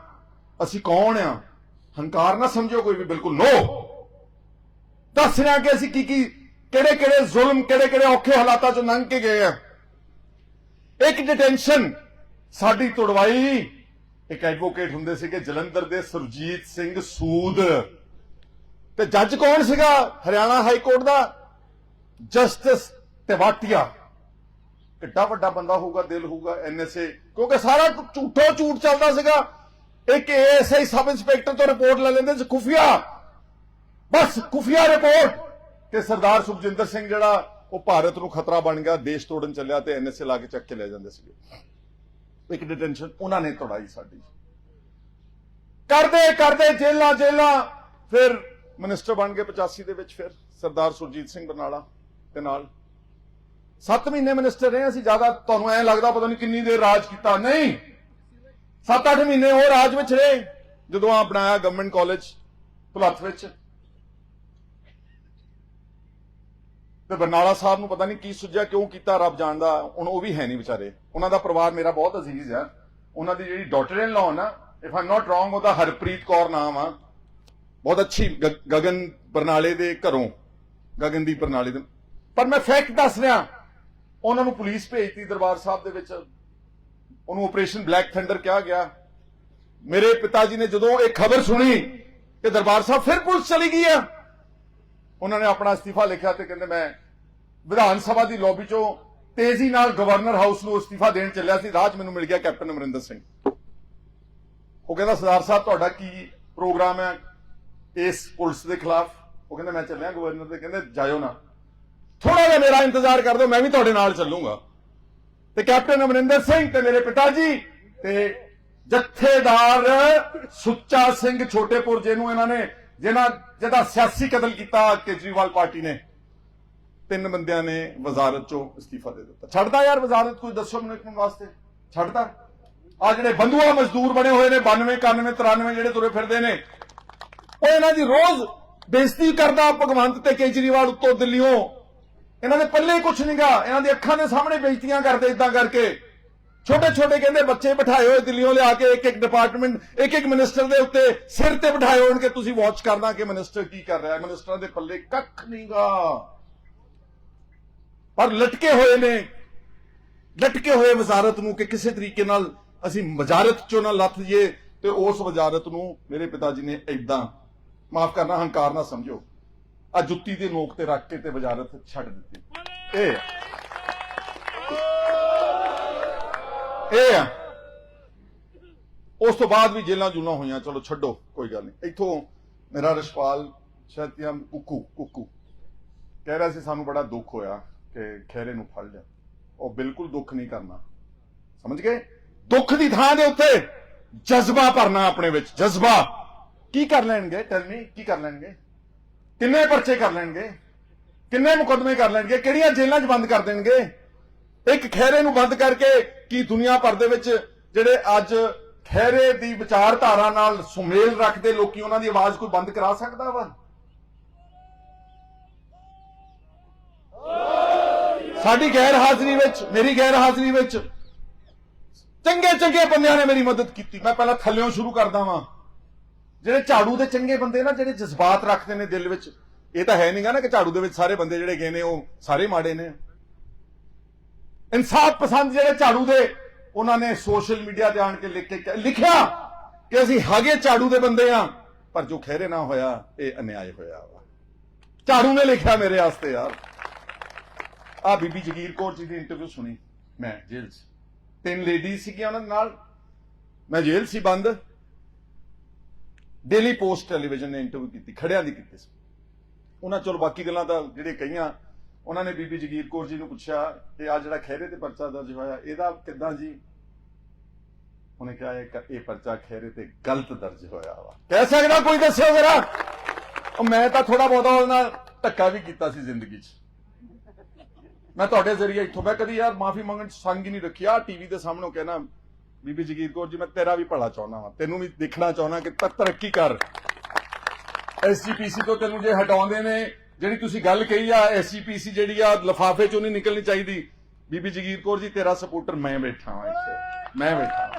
ਅਸੀਂ ਕੌਣ ਆ? ਹੰਕਾਰ ਨਾ ਸਮਝੋ ਕੋਈ ਵੀ, ਬਿਲਕੁਲ ਨੋ। ਦੱਸ ਰਿਹਾ ਕਿ ਅਸੀਂ ਕੀ ਕੀ ਕਿਹੜੇ ਕਿਹੜੇ ਜ਼ੁਲਮ ਕਿਹੜੇ ਕਿਹੜੇ ਔਖੇ ਹਾਲਾਤਾਂ ਚੋਂ ਲੰਘ ਕੇ ਗਏ ਆ। ਇੱਕ ਡਿਟੈਂਸ਼ਨ ਸਾਡੀ ਤੁੜਵਾਈ। ਇੱਕ ਐਡਵੋਕੇਟ ਹੁੰਦੇ ਸੀਗੇ ਜਲੰਧਰ ਦੇ ਸੁਰਜੀਤ ਸਿੰਘ ਸੂਦ। ਤੇ ਜੱਜ ਕੌਣ ਸੀਗਾ? ਹਰਿਆਣਾ ਹਾਈ ਕੋਰਟ ਦਾ ਜਸਟਿਸ ਤਿਵਾਟੀਆ। ਕਿੱਡਾ ਵੱਡਾ ਬੰਦਾ ਹੋਊਗਾ, ਦਿਲ ਹੋਊਗਾ ਐਨਐਸਏ ਕਿਉਂਕਿ ਸਾਰਾ ਝੂਠੋ ਝੂਠ ਚੱਲਦਾ ਸੀਗਾ। ਇੱਕ ਐਸਆਈ ਸਬ ਇੰਸਪੈਕਟਰ ਤੋਂ ਰਿਪੋਰਟ ਲੈ ਲੈਂਦੇ ਸੀ, ਖੁਫੀਆ। ਬਸ, ਖੁਫੀਆ ਰਿਪੋਰਟ। ਤੇ ਸਰਦਾਰ ਸੁਖਜਿੰਦਰ ਸਿੰਘ ਜਿਹੜਾ, ਉਹ ਭਾਰਤ ਨੂੰ ਖਤਰਾ ਬਣ ਗਿਆ, ਦੇਸ਼ ਤੋੜਨ ਚੱਲਿਆ ਤੇ ਐਨਐਸਏ ਲਾ ਕੇ ਚੱਕ ਕੇ ਲੈ ਜਾਂਦੇ ਸੀਗੇ। ਇੱਕ ਡਿਟੈਂਸ਼ਨ ਉਹਨਾਂ ਨੇ ਤੋੜਾਈ ਸਾਡੀ। ਕਰਦੇ ਕਰਦੇ, ਜੇਲਾਂ ਜੇਲਾਂ। ਫਿਰ ਮਿਨਿਸਟਰ ਬਣ ਗਏ 85 ਦੇ ਵਿੱਚ ਫਿਰ, ਸਰਦਾਰ ਸੁਰਜੀਤ ਸਿੰਘ ਬਰਨਾਲਾ ਦੇ ਨਾਲ। 7 ਮਹੀਨੇ ਮਿਨਿਸਟਰ ਰਹੇ ਅਸੀਂ, ਜ਼ਿਆਦਾ ਤੁਹਾਨੂੰ ਐ ਲੱਗਦਾ ਪਤਾ ਨਹੀਂ ਕਿੰਨੀ ਦੇਰ ਰਾਜ ਕੀਤਾ। ਨਹੀਂ। 7-8 ਮਹੀਨੇ ਉਹ ਰਾਜ ਵਿੱਚ ਰਹੇ। ਜਦੋਂ ਆ ਬਣਾਇਆ ਗਵਰਨਮੈਂਟ ਕਾਲਜ ਭਲੱਥ ਵਿੱਚ। ਤੇ ਬਰਨਾਲਾ ਸਾਹਿਬ ਨੂੰ ਪਤਾ ਨਹੀਂ ਕੀ ਸੁਝਿਆ, ਕਿਉਂ ਕੀਤਾ ਰੱਬ ਜਾਣਦਾ। ਹੁਣ ਉਹ ਵੀ ਹੈ ਨਹੀਂ ਵਿਚਾਰੇ। ਉਹਨਾਂ ਦਾ ਪਰਿਵਾਰ ਮੇਰਾ ਬਹੁਤ ਅਜ਼ੀਜ਼ ਹੈ। ਉਹਨਾਂ ਦੀ ਜਿਹੜੀ ਡਾਟਰ ਇਨ ਲਾਅ ਨਾ ਇਫ ਆਮ ਨਾਟ ਰੋਂਗ ਉਹਦਾ ਹਰਪ੍ਰੀਤ ਕੌਰ ਨਾਮ ਆ। ਬਹੁਤ ਅੱਛੀ ਗ- ਗਗਨ ਬਰਨਾਲੇ ਦੇ ਘਰੋਂ। ਗਗਨਦੀਪ ਬਰਨਾਲੇ ਦੇ ਪਰ ਮੈਂ ਫੈਕਟ ਦੱਸ ਰਿਹਾ। ਉਹਨਾਂ ਨੂੰ ਪੁਲਿਸ ਭੇਜਤੀ ਦਰਬਾਰ ਸਾਹਿਬ ਦੇ ਵਿੱਚ। ਉਹਨੂੰ ਆਪਰੇਸ਼ਨ ਬਲੈਕ ਥੰਡਰ ਕਿਹਾ ਗਿਆ। ਮੇਰੇ ਪਿਤਾ ਜੀ ਨੇ ਜਦੋਂ ਇਹ ਖਬਰ ਸੁਣੀ ਕਿ ਦਰਬਾਰ ਸਾਹਿਬ ਫਿਰ ਪੁਲਿਸ ਚਲੀ ਗਈ ਆ, ਉਹਨਾਂ ਨੇ ਆਪਣਾ ਅਸਤੀਫਾ ਲਿਖਿਆ ਤੇ ਕਹਿੰਦੇ ਮੈਂ ਵਿਧਾਨ ਸਭਾ ਦੀ ਲੌਬੀ ਚੋਂ ਤੇਜ਼ੀ ਨਾਲ ਗਵਰਨਰ ਹਾਊਸ ਨੂੰ ਅਸਤੀਫਾ ਦੇਣ ਚੱਲਿਆ ਸੀ। ਰਾਜ ਮੈਨੂੰ ਮਿਲ ਗਿਆ ਕੈਪਟਨ ਅਮਰਿੰਦਰ ਸਿੰਘ। ਉਹ ਕਹਿੰਦਾ, ਸਰਦਾਰ ਸਾਹਿਬ, ਤੁਹਾਡਾ ਕੀ ਪ੍ਰੋਗਰਾਮ ਹੈ ਇਸ ਪੁਲਿਸ ਦੇ ਖਿਲਾਫ? ਉਹ ਕਹਿੰਦਾ, ਮੈਂ ਚੱਲਿਆ ਗਵਰਨਰ ਦੇ ਕਹਿੰਦੇ, ਜਾਇਓ ਨਾ। ਥੋੜਾ ਜਿਹਾ ਮੇਰਾ ਇੰਤਜ਼ਾਰ ਕਰ ਦਿਓ, ਮੈਂ ਵੀ ਤੁਹਾਡੇ ਨਾਲ ਚੱਲੂਗਾ। ਤੇ ਕੈਪਟਨ ਅਮਰਿੰਦਰ ਸਿੰਘ ਤੇ ਮੇਰੇ ਪਿਤਾ ਜੀ ਤੇ ਜਥੇਦਾਰ ਸੁੱਚਾ ਸਿੰਘ ਛੋਟੇਪੁਰ ਜਿਹਨੂੰ ਇਹਨਾਂ ਨੇ, ਜਿਹਨਾਂ, ਜਿਹਦਾ ਸਿਆਸੀ ਕਤਲ ਕੀਤਾ ਕੇਜਰੀਵਾਲ ਪਾਰਟੀ ਨੇ, ਤਿੰਨ ਬੰਦਿਆਂ ਨੇ ਵਜ਼ਾਰਤ ਚੋਂ ਅਸਤੀਫਾ ਦੇ ਦਿੱਤਾ। ਛੱਡਦਾ ਯਾਰ ਵਜ਼ਾਰਤ, ਕੋਈ ਦੱਸੋ ਮੈਨੂੰ ਇੱਕ ਮਿੰਟ ਵਾਸਤੇ। ਛੱਡਦਾ। ਆ ਜਿਹੜੇ ਬੰਦੂਆ ਮਜ਼ਦੂਰ ਬਣੇ ਹੋਏ ਨੇ 92 91 93 ਜਿਹੜੇ ਤੁਰੇ ਫਿਰਦੇ ਨੇ, ਉਹ ਇਹਨਾਂ ਦੀ ਰੋਜ਼ ਬੇਇੱਜ਼ਤੀ ਕਰਦਾ ਭਗਵੰਤ ਤੇ ਕੇਜਰੀਵਾਲ ਉੱਤੋਂ ਦਿੱਲੀੋਂ ਇਹਨਾਂ ਦੇ ਪੱਲੇ ਕੁਛ ਨਹੀਂਗਾ ਇਹਨਾਂ ਦੀ ਅੱਖਾਂ ਦੇ ਸਾਹਮਣੇ ਬੇਇੱਜ਼ਤੀਆਂ ਕਰਦੇ ਇਦਾਂ ਕਰਕੇ। ਛੋਟੇ ਛੋਟੇ ਕਹਿੰਦੇ ਬੱਚੇ ਬਿਠਾਏ ਹੋਏ ਦਿੱਲੀੋਂ ਲਿਆ ਕੇ ਇੱਕ ਇੱਕ ਡਿਪਾਰਟਮੈਂਟ ਇੱਕ ਇੱਕ ਮਿਨਿਸਟਰ ਦੇ ਉੱਤੇ ਸਿਰ ਤੇ ਬਿਠਾਏ ਹੋਣਗੇ। ਤੁਸੀਂ ਵਾਚ ਕਰਨਾ ਕਿ ਮਿਨਿਸਟਰ ਕੀ ਕਰ ਰਿਹਾ। ਹੈ ਮਿਨਿਸਟਰਾਂ ਦੇ ਪੱਲੇ ਕੱਖ ਨਹੀਂਗਾ ਪਰ ਲਟਕੇ ਹੋਏ ਨੇ। ਲਟਕੇ ਹੋਏ ਵਜ਼ਾਰਤ ਨੂੰ ਕਿ ਕਿਸੇ ਤਰੀਕੇ ਨਾਲ ਅਸੀਂ ਵਜ਼ਾਰਤ ਚੋਂ ਨਾ ਲੱਥ ਜੀਏ ਤੇ ਉਸ ਵਜ਼ਾਰਤ ਨੂੰ ਮੇਰੇ ਪਿਤਾ ਜੀ ਨੇ ਐਦਾਂ ਮਾਫ ਕਰਨਾ, ਹੰਕਾਰ ਨਾ ਸਮਝੋ। ਆ ਜੁੱਤੀ ਦੇ ਨੋਕ ਤੇ ਰੱਖ ਕੇ ਤੇ ਵਜ਼ਾਰਤ ਛੱਡ ਦਿੱਤੀ। ਇਹ ਆ। ਇਹ ਆ। ਉਸ ਤੋਂ ਬਾਅਦ ਵੀ ਜੇਲਾਂ ਜੁਲਾਂ ਹੋਈਆਂ, ਚਲੋ ਛੱਡੋ, ਕੋਈ ਗੱਲ ਨਹੀਂ। ਇੱਥੋਂ ਮੇਰਾ ਰਸ਼ਪਾਲ ਸ਼ਤਿਆਮ ਕੁੱਕੂ ਕੁੱਕੂ। ਕਹਿ ਰਿਹਾ ਸੀ ਸਾਨੂੰ ਬੜਾ ਦੁੱਖ ਹੋਇਆ ਕਿ ਖੈਰੇ ਨੂੰ ਫੜ ਲਿਆ। ਉਹ ਬਿਲਕੁਲ ਦੁੱਖ ਨਹੀਂ ਕਰਨਾ। ਸਮਝ ਗਏ? ਦੁੱਖ ਦੀ ਥਾਂ ਦੇ ਉੱਤੇ ਜਜ਼ਬਾ ਭਰਨਾ ਆਪਣੇ ਵਿੱਚ, ਜਜ਼ਬਾ। ਕੀ ਕਰ ਲੈਣਗੇ? ਟਰਮੀ ਕੀ ਕਰ ਲੈਣਗੇ? ਕਿੰਨੇ ਪਰਚੇ ਕਰ ਲੈਣਗੇ? ਕਿੰਨੇ ਮੁਕੱਦਮੇ ਕਰ ਲੈਣਗੇ? ਕਿਹੜੀਆਂ ਜੇਲ੍ਹਾਂ 'ਚ ਬੰਦ ਕਰ ਦੇਣਗੇ? ਇੱਕ ਖੈਰੇ ਨੂੰ ਬੰਦ ਕਰਕੇ ਕੀ ਦੁਨੀਆ ਭਰ ਦੇ ਵਿੱਚ ਜਿਹੜੇ ਅੱਜ ਖੈਰੇ ਦੀ ਵਿਚਾਰਧਾਰਾ ਨਾਲ ਸੁਮੇਲ ਰੱਖਦੇ ਲੋਕੀ ਉਹਨਾਂ ਦੀ ਆਵਾਜ਼ ਕੋਈ ਬੰਦ ਕਰਾ ਸਕਦਾ ਵਾ? ਸਾਡੀ ਗੈਰ ਹਾਜ਼ਰੀ ਵਿੱਚ, ਮੇਰੀ ਗੈਰ ਹਾਜ਼ਰੀ ਵਿੱਚ ਚੰਗੇ ਚੰਗੇ ਬੰਦਿਆਂ ਨੇ ਮੇਰੀ ਮਦਦ ਕੀਤੀ। ਮੈਂ ਪਹਿਲਾਂ ਥੱਲਿਓਂ ਸ਼ੁਰੂ ਕਰਦਾ ਵਾਂ। ਜਿਹੜੇ ਝਾੜੂ ਦੇ ਚੰਗੇ ਬੰਦੇ ਨਾ, ਜਿਹੜੇ ਜਜ਼ਬਾਤ ਰੱਖਦੇ ਨੇ ਦਿਲ ਵਿੱਚ, ਇਹ ਤਾਂ ਹੈ ਨਹੀਂਗਾ ਨਾ ਕਿ ਝਾੜੂ ਦੇ ਵਿੱਚ ਸਾਰੇ ਬੰਦੇ ਜਿਹੜੇ ਗਏ ਨੇ, ਉਹ ਸਾਰੇ ਮਾੜੇ ਨੇ। ਇਨਸਾਫ ਪਸੰਦ ਜਿਹੜੇ ਝਾੜੂ ਦੇ, ਉਹਨਾਂ ਨੇ ਸੋਸ਼ਲ ਮੀਡੀਆ ਤੇ ਆਣ ਕੇ ਲਿਖ ਕੇ ਲਿਖਿਆ ਕਿ ਅਸੀਂ ਹਾਗੇ ਝਾੜੂ ਦੇ ਬੰਦੇ ਆ, ਪਰ ਜੋ ਖਹਿਰੇ ਨਾ ਹੋਇਆ, ਇਹ ਅਨਿਆਏ ਹੋਇਆ ਵਾ। ਝਾੜੂ ਨੇ ਲਿਖਿਆ ਮੇਰੇ ਵਾਸਤੇ, ਯਾਰ। ਆ ਬੀਬੀ ਜਗੀਰ ਕੌਰ ਜੀ ਦੀ ਇੰਟਰਵਿਊ ਸੁਣੀ। ਮੈਂ ਜੇਲ੍ਹ 'ਚ। ਤਿੰਨ ਲੇਡੀਜ਼ ਸੀਗੀਆਂ ਉਹਨਾਂ ਦੇ ਨਾਲ। ਮੈਂ ਜੇਲ੍ਹ ਸੀ ਬੰਦ। ਡੇਲੀ ਪੋਸਟ ਟੈਲੀਵਿਜ਼ਨ ਨੇ ਇੰਟਰਵਿਊ ਕੀਤੀ, ਖੜਿਆਂ ਦੀ ਕੀਤੀ ਸੀ। ਉਹਨਾਂ ਚੋਂ ਬਾਕੀ ਗੱਲਾਂ ਤਾਂ ਜਿਹੜੇ ਕਹੀਆਂ, ਉਹਨਾਂ ਨੇ ਬੀਬੀ ਜਗੀਰ ਕੌਰ ਜੀ ਨੂੰ ਪੁੱਛਿਆ ਕਿ ਆ ਜਿਹੜਾ ਖਹਿਰੇ ਤੇ ਪਰਚਾ ਦਰਜ ਹੋਇਆ, ਇਹਦਾ ਕਿੱਦਾਂ ਜੀ? ਉਹਨੇ ਕਿਹਾ, ਇਹ ਪਰਚਾ ਖਹਿਰੇ ਤੇ ਗਲਤ ਦਰਜ ਹੋਇਆ ਵਾ। ਕਹਿ ਸਕਦਾ ਕੋਈ ਦੱਸਿਓ ਜ਼ਰਾ? ਉਹ ਮੈਂ ਤਾਂ ਥੋੜਾ ਬਹੁਤਾ ਉਹਦੇ ਨਾਲ ਧੱਕਾ ਵੀ ਕੀਤਾ ਸੀ ਜ਼ਿੰਦਗੀ 'ਚ। ਮੈਂ ਤੁਹਾਡੇ ਜ਼ਰੀਏ ਇੱਥੋਂ, ਮੈਂ ਕਦੀ ਯਾਰ ਮਾਫੀ ਮੰਗਣ 'ਚ ਸੰਗ ਹੀ ਨਹੀਂ ਰੱਖਿਆ ਆ ਟੀਵੀ ਦੇ ਸਾਹਮਣੇ ਕਹਿਣਾ ਬੀਬੀ ਜਗੀਰ ਕੌਰ ਜੀ, ਮੈਂ ਤੇਰਾ ਵੀ ਭਲਾ ਚਾਹੁੰਦਾ ਵਾਂ। ਤੈਨੂੰ ਵੀ ਦੇਖਣਾ ਚਾਹੁੰਦਾ ਕਿ ਤ- ਤਰੱਕੀ ਕਰ। ਐਸਜੀਪੀਸੀ ਤੋਂ ਤੈਨੂੰ ਜੇ ਹਟਾਉਂਦੇ ਨੇ, ਜਿਹੜੀ ਤੁਸੀਂ ਗੱਲ ਕਹੀ ਆ ਐਸਜੀਪੀਸੀ ਜਿਹੜੀ ਆ, ਲਫਾਫੇ ਚੋਂ ਨਹੀਂ ਨਿਕਲਣੀ ਚਾਹੀਦੀ। ਬੀਬੀ ਜਗੀਰ ਕੌਰ ਜੀ, ਤੇਰਾ ਸਪੋਰਟਰ ਮੈਂ ਬੈਠਾ ਹਾਂ ਇੱਥੇ। ਮੈਂ ਬੈਠਾ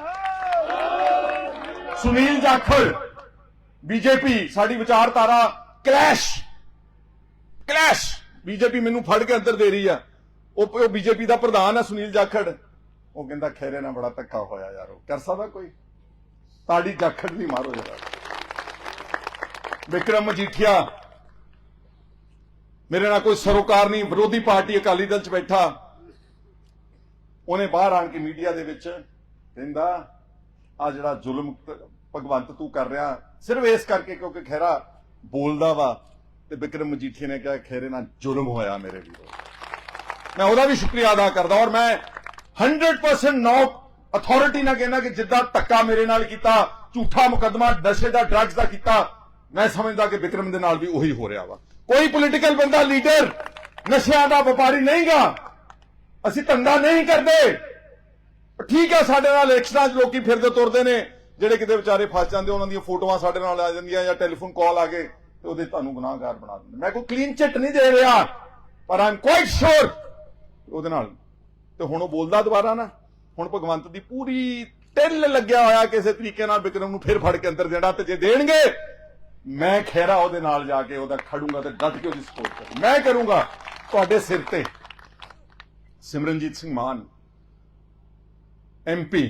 ਸੁਨੀਲ ਜਾਖੜ, ਬੀਜੇਪੀ, ਸਾਡੀ ਵਿਚਾਰਧਾਰਾ, ਕਲੈਸ਼। ਕਲੈਸ਼। ਬੀਜੇਪੀ ਮੈਨੂੰ ਫੜ ਕੇ ਅੰਦਰ ਦੇ ਰਹੀ ਆ। ਉਹ ਉਹ ਬੀਜੇਪੀ ਦਾ ਪ੍ਰਧਾਨ ਆ ਸੁਨੀਲ ਜਾਖੜ। ਉਹ ਕਹਿੰਦਾ ਖੈਰੇ ਨਾਲ ਬੜਾ ਧੱਕਾ ਹੋਇਆ ਯਾਰ ਉਹ। ਕਰ ਸਕਦਾ ਕੋਈ? ਤਾੜੀ ਜਾਖੜ ਨਹੀਂ ਮਾਰੋ ਜਰਾ। ਵਿਕਰਮ ਮਜੀਠੀਆ, ਮੇਰੇ ਨਾਲ ਕੋਈ ਸਰੋਕਾਰ ਨਹੀਂ, ਵਿਰੋਧੀ ਪਾਰਟੀ ਅਕਾਲੀ ਦਲ ਚ ਬੈਠਾ। ਉਹਨੇ ਬਾਹਰ ਆਣ ਕੇ ਮੀਡੀਆ ਦੇ ਵਿੱਚ ਕਹਿੰਦਾ ਆ ਜਿਹੜਾ ਜ਼ੁਲਮ ਭਗਵੰਤ ਤੂੰ ਕਰ ਰਿਹਾ, ਸਿਰਫ ਇਸ ਕਰਕੇ ਕਿਉਂਕਿ ਖੈਰਾ ਬੋਲਦਾ ਵਾ। ਤੇ ਵਿਕਰਮ ਮਜੀਠੀਆ ਨੇ ਕਿਹਾ ਖੈਰੇ ਨਾਲ ਜ਼ੁਲਮ ਹੋਇਆ ਮੇਰੇ ਵੀਰੋ। ਮੈਂ ਉਹਦਾ ਵੀ ਸ਼ੁਕਰੀਆ ਅਦਾ ਕਰਦਾ ਔਰ ਮੈਂ 100% ਨੌਟ ਅਥਾਰਟੀ ਨਾਲ ਕਹਿੰਦਾ ਕਿ ਜਿੱਦਾਂ ਧੱਕਾ ਮੇਰੇ ਨਾਲ ਕੀਤਾ, ਝੂਠਾ ਮੁਕੱਦਮਾ, ਨਸ਼ੇ ਦਾ ਡਰੱਗਸ ਦਾ ਕੀਤਾ, ਮੈਂ ਸਮਝਦਾ ਕਿ ਵਿਕਰਮ ਦੇ ਨਾਲ ਵੀ ਉਹੀ ਹੋ ਰਿਹਾ ਵਾ। ਕੋਈ ਪੋਲੀਟੀਕਲ ਬੰਦਾ ਲੀਡਰ ਨਸ਼ਿਆਂ ਦਾ ਵਪਾਰੀ ਨਹੀਂਗਾ। ਅਸੀਂ ਧੰਦਾ ਨਹੀਂ ਕਰਦੇ। ਠੀਕ ਹੈ ਸਾਡੇ ਨਾਲ ਇਲੈਕਸ਼ਨਾਂ 'ਚ ਲੋਕੀ ਫਿਰਦੇ ਤੁਰਦੇ ਨੇ, ਜਿਹੜੇ ਕਿਤੇ ਵਿਚਾਰੇ ਫਸ ਜਾਂਦੇ, ਉਹਨਾਂ ਦੀਆਂ ਫੋਟੋਆਂ ਸਾਡੇ ਨਾਲ ਆ ਜਾਂਦੀਆਂ ਜਾਂ ਟੈਲੀਫੋਨ ਕਾਲ ਆ ਗਏ ਤੇ ਉਹਦੇ ਤੁਹਾਨੂੰ ਗੁਨਾਹਗਾਰ ਬਣਾ ਦਿੰਦੇ ਮੈਂ ਕੋਈ ਕਲੀਨ ਚਿੱਟ ਨਹੀਂ ਦੇ ਰਿਹਾ, ਪਰ ਆਮ ਕੁਆਇਟ ਸ਼ੋਰ ਉਹਦੇ ਨਾਲ ਤੇ ਹੁਣ ਉਹ ਬੋਲਦਾ ਦੁਬਾਰਾ ਨਾ, ਹੁਣ ਭਗਵੰਤ ਦੀ ਪੂਰੀ ਟਿੱਲ ਲੱਗਿਆ ਹੋਇਆ ਕਿਸੇ ਤਰੀਕੇ ਨਾਲ ਵਿਕਰਮ ਨੂੰ ਫਿਰ ਫੜ ਕੇ ਅੰਦਰ ਦੇਣਾ ਤੇ ਜੇ ਦੇਣਗੇ, ਮੈਂ ਖੈਰਾ ਉਹਦੇ ਨਾਲ ਜਾ ਕੇ ਉਹਦਾ ਖੜੂੰਗਾ ਤੇ ਡਟ ਕੇ ਉਹਦੀ ਸਪੋਰਟ ਕਰੂੰ ਮੈਂ ਕਰੂੰਗਾ ਤੁਹਾਡੇ ਸਿਰ ਤੇ। ਸਿਮਰਨਜੀਤ ਸਿੰਘ ਮਾਨ ਐਮਪੀ